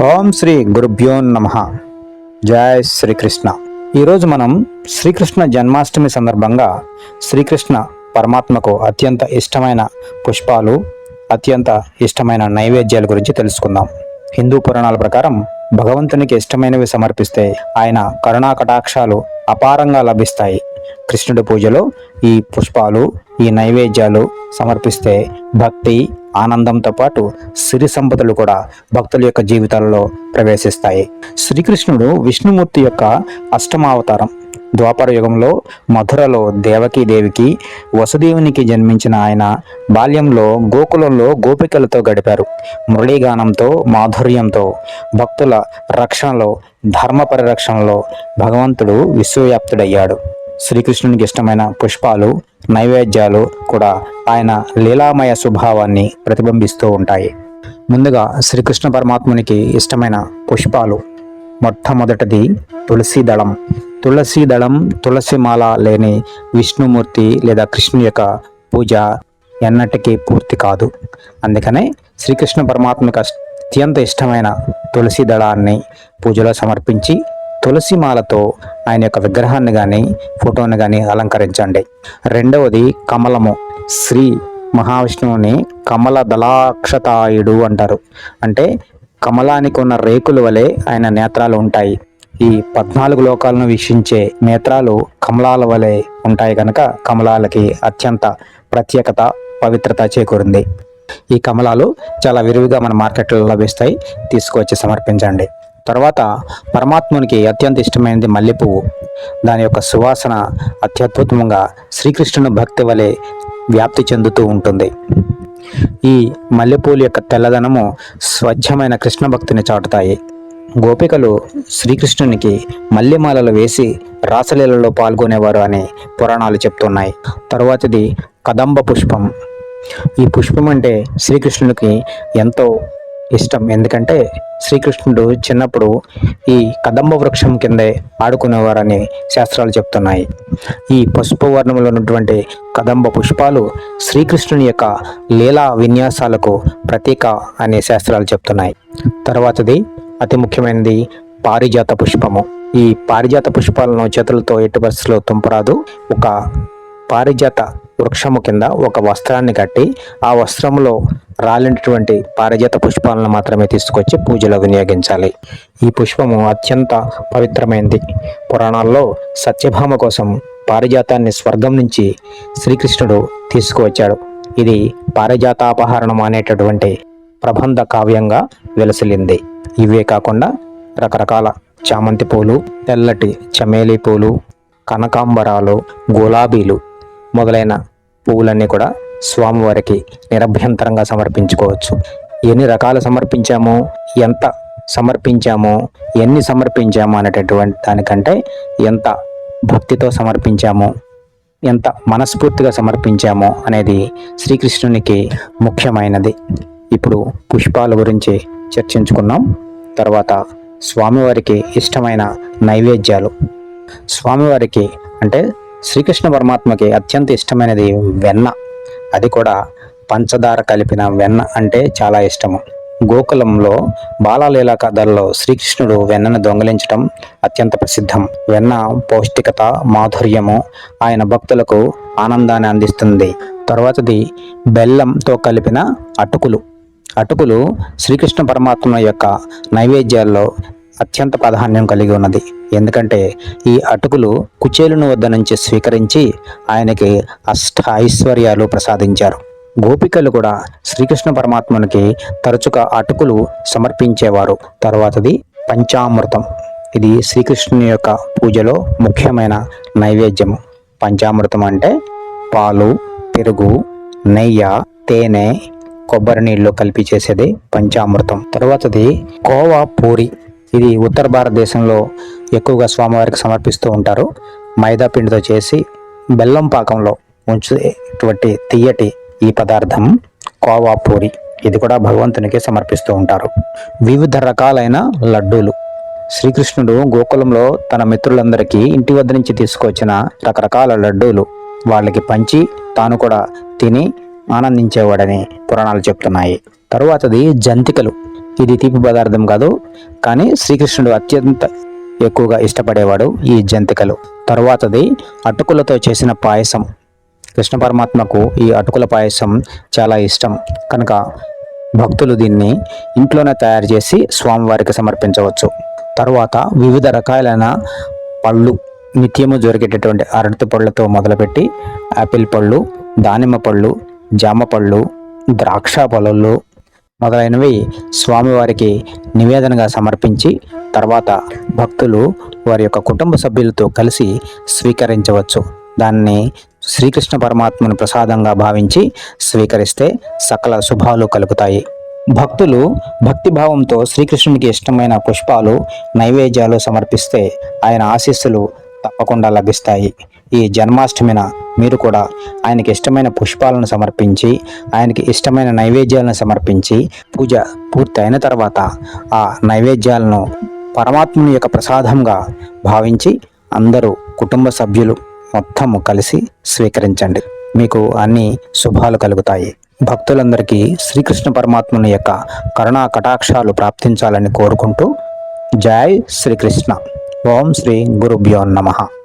ఓం శ్రీ గురుభ్యో నమ. జయ శ్రీకృష్ణ. ఈరోజు మనం శ్రీకృష్ణ జన్మాష్టమి సందర్భంగా శ్రీకృష్ణ పరమాత్మకు అత్యంత ఇష్టమైన పుష్పాలు అత్యంత ఇష్టమైన నైవేద్యాల గురించి తెలుసుకుందాం. హిందూ పురాణాల ప్రకారం భగవంతునికి ఇష్టమైనవి సమర్పిస్తే ఆయన కరుణా కటాక్షాలు అపారంగా లభిస్తాయి. కృష్ణుడి పూజలో ఈ పుష్పాలు ఈ నైవేద్యాలు సమర్పిస్తే భక్తి ఆనందంతో పాటు సిరి సంపదలు కూడా భక్తుల యొక్క జీవితాలలో ప్రవేశిస్తాయి. శ్రీకృష్ణుడు విష్ణుమూర్తి యొక్క అష్టమావతారం. ద్వాపర యుగంలో మధురలో దేవకీ దేవికి వసుదేవునికి జన్మించిన ఆయన బాల్యంలో గోకులంలో గోపికలతో గడిపారు. మురళీగానంతో మాధుర్యంతో భక్తుల రక్షణలో ధర్మ పరిరక్షణలో భగవంతుడు విశ్వవ్యాప్తుడయ్యాడు. శ్రీకృష్ణునికి ఇష్టమైన పుష్పాలు నైవేద్యాలు కూడా ఆయన లీలామయ స్వభావాన్ని ప్రతిబింబిస్తూ ఉంటాయి. ముందుగా శ్రీకృష్ణ పరమాత్మునికి ఇష్టమైన పుష్పాలు. మొట్టమొదటిది తులసి దళం. తులసి దళం తులసిమాల లేని విష్ణుమూర్తి లేదా కృష్ణుని యొక్క పూజ ఎన్నటికీ పూర్తి కాదు. అందుకనే శ్రీకృష్ణ పరమాత్మకు అత్యంత ఇష్టమైన తులసి దళాన్ని పూజలో సమర్పించి తులసి మాలతో ఆయన యొక్క విగ్రహాన్ని కానీ ఫోటోని కానీ అలంకరించండి. రెండవది కమలము. శ్రీ మహావిష్ణువుని కమల దళాక్షతాయుడు అంటారు. అంటే కమలానికి ఉన్న రేకుల వలె ఆయన నేత్రాలు ఉంటాయి. ఈ పద్నాలుగు లోకాలను వీక్షించే నేత్రాలు కమలాల వలె ఉంటాయి కనుక కమలాలకి అత్యంత ప్రత్యేకత పవిత్రత చేకూరింది. ఈ కమలాలు చాలా విరివిగా మన మార్కెట్లో లభిస్తాయి. తీసుకువచ్చి సమర్పించండి. తర్వాత పరమాత్మునికి అత్యంత ఇష్టమైనది మల్లెపువ్వు దాని యొక్క సువాసన అత్యద్భుతంగా శ్రీకృష్ణుని భక్తి వలె వ్యాప్తి చెందుతూ ఉంటుంది. ఈ మల్లెపూల యొక్క తెల్లదనము స్వచ్ఛమైన కృష్ణ భక్తిని చాటుతాయి. గోపికలు శ్రీకృష్ణునికి మల్లెమాలలు వేసి రాసలీలలో పాల్గొనేవారు అని పురాణాలు చెప్తున్నాయి. తరువాతిది కదంబ పుష్పం. ఈ పుష్పం అంటే శ్రీకృష్ణునికి ఎంతో ఇష్టం. ఎందుకంటే శ్రీకృష్ణుడు చిన్నప్పుడు ఈ కదంబ వృక్షం కిందే ఆడుకునేవారని శాస్త్రాలు చెప్తున్నాయి. ఈ పసుపు వర్ణంలో ఉన్నటువంటి కదంబ పుష్పాలు శ్రీకృష్ణుని యొక్క లీలా విన్యాసాలకు ప్రతీక అనే శాస్త్రాలు చెప్తున్నాయి. తర్వాతది అతి ముఖ్యమైనది పారిజాత పుష్పము. ఈ పారిజాత పుష్పాలను చేతులతో ఎట్టి పరిస్థితుల్లో తుంపరాదు. ఒక పారిజాత వృక్షము కింద ఒక వస్త్రాన్ని కట్టి ఆ వస్త్రంలో రాలినటువంటి పారిజాత పుష్పాలను మాత్రమే తీసుకొచ్చి పూజలో వినియోగించాలి. ఈ పుష్పము అత్యంత పవిత్రమైనది పురాణాల్లో సత్యభామ కోసం పారిజాతాన్ని స్వర్గం నుంచి శ్రీకృష్ణుడు తీసుకువచ్చాడు. ఇది పారిజాతాపహరణం అనేటటువంటి ప్రబంధ కావ్యంగా వెలసిలింది ఇవే కాకుండా రకరకాల చామంతి పూలు తెల్లటి చమేలి పూలు కనకాంబరాలు గులాబీలు మొదలైన పువ్వులన్నీ కూడా స్వామివారికి నిరభ్యంతరంగా సమర్పించుకోవచ్చు. ఎన్ని రకాలు సమర్పించామో ఎంత సమర్పించామో ఎన్ని సమర్పించామో అనేటటువంటి దానికంటే ఎంత భక్తితో సమర్పించామో ఎంత మనస్ఫూర్తిగా సమర్పించామో అనేది శ్రీకృష్ణునికి ముఖ్యమైనది. ఇప్పుడు పుష్పాల గురించి చర్చించుకున్నాం. తర్వాత స్వామివారికి ఇష్టమైన నైవేద్యాలు. స్వామివారికి అంటే శ్రీకృష్ణ పరమాత్మకి అత్యంత ఇష్టమైనది వెన్న. అది కూడా పంచదార కలిపిన వెన్న అంటే చాలా ఇష్టము. గోకులంలో బాలలీలా కథల్లో శ్రీకృష్ణుడు వెన్నను దొంగలించడం అత్యంత ప్రసిద్ధం. వెన్న పౌష్టికత మాధుర్యము ఆయన భక్తులకు ఆనందాన్ని అందిస్తుంది. తర్వాతది బెల్లంతో కలిపిన అటుకులు. అటుకులు శ్రీకృష్ణ పరమాత్మ యొక్క నైవేద్యాల్లో అత్యంత ప్రాధాన్యం కలిగి ఉన్నది. ఎందుకంటే ఈ అటుకులు కుచేలుని వద్ద నుంచి స్వీకరించి ఆయనకి అష్ట ఐశ్వర్యాలు ప్రసాదించారు. గోపికలు కూడా శ్రీకృష్ణ పరమాత్మనికి తరచుగా అటుకులు సమర్పించేవారు. తర్వాతది పంచామృతం. ఇది శ్రీకృష్ణుని యొక్క పూజలో ముఖ్యమైన నైవేద్యము. పంచామృతం అంటే పాలు పెరుగు నెయ్యి తేనె కొబ్బరి నీళ్ళు కలిపి చేసేది పంచామృతం. తర్వాతది కోవా పూరి. ఇది ఉత్తర భారతదేశంలో ఎక్కువగా స్వామివారికి సమర్పిస్తూ ఉంటారు. మైదా పిండితో చేసి బెల్లం పాకంలో ఉంచేటువంటి తీయటి ఈ పదార్థం కోవా పూరి ఇది కూడా భగవంతునికి సమర్పిస్తూ ఉంటారు. వివిధ రకాలైన లడ్డూలు. శ్రీకృష్ణుడు గోకులంలో తన మిత్రులందరికీ ఇంటి వద్ద నుంచి తీసుకొచ్చిన రకరకాల లడ్డూలు వాళ్ళకి పంచి తాను కూడా తిని ఆనందించేవాడని పురాణాలు చెప్తున్నాయి. తరువాతది జంతికలు. ఇది తీపి పదార్థం కాదు కానీ శ్రీకృష్ణుడు అత్యంత ఎక్కువగా ఇష్టపడేవాడు ఈ జంతికలు. తరువాతది అటుకులతో చేసిన పాయసం. కృష్ణ పరమాత్మకు ఈ అటుకుల పాయసం చాలా ఇష్టం. కనుక భక్తులు దీన్ని ఇంట్లోనే తయారు చేసి స్వామివారికి సమర్పించవచ్చు. తరువాత వివిధ రకాలైన పళ్ళు నిత్యము దొరికేటటువంటి అరటి పళ్ళతో మొదలుపెట్టి యాపిల్ పళ్ళు దానిమ్మ పళ్ళు జామ పళ్ళు ద్రాక్ష పళ్ళు మొదలైనవి స్వామివారికి నివేదనగా సమర్పించి తర్వాత భక్తులు వారి యొక్క కుటుంబ సభ్యులతో కలిసి స్వీకరించవచ్చు. దాన్ని శ్రీకృష్ణ పరమాత్మను ప్రసాదంగా భావించి స్వీకరిస్తే సకల శుభాలు కలుగుతాయి. భక్తులు భక్తిభావంతో శ్రీకృష్ణునికి ఇష్టమైన పుష్పాలు నైవేద్యాలు సమర్పిస్తే ఆయన ఆశీస్సులు తప్పకుండా లభిస్తాయి. ఈ జన్మాష్టమిన మీరు కూడా ఆయనకి ఇష్టమైన పుష్పాలను సమర్పించి ఆయనకి ఇష్టమైన నైవేద్యాలను సమర్పించి పూజ పూర్తయిన తర్వాత ఆ నైవేద్యాలను పరమాత్ముని యొక్క ప్రసాదంగా భావించి అందరూ కుటుంబ సభ్యులు మొత్తము కలిసి స్వీకరించండి. మీకు అన్ని శుభాలు కలుగుతాయి. భక్తులందరికీ శ్రీకృష్ణ పరమాత్ముని యొక్క కరుణా కటాక్షాలు ప్రాప్తించాలని కోరుకుంటూ జై శ్రీకృష్ణ. ఓం శ్రీ గురుభ్యో నమః.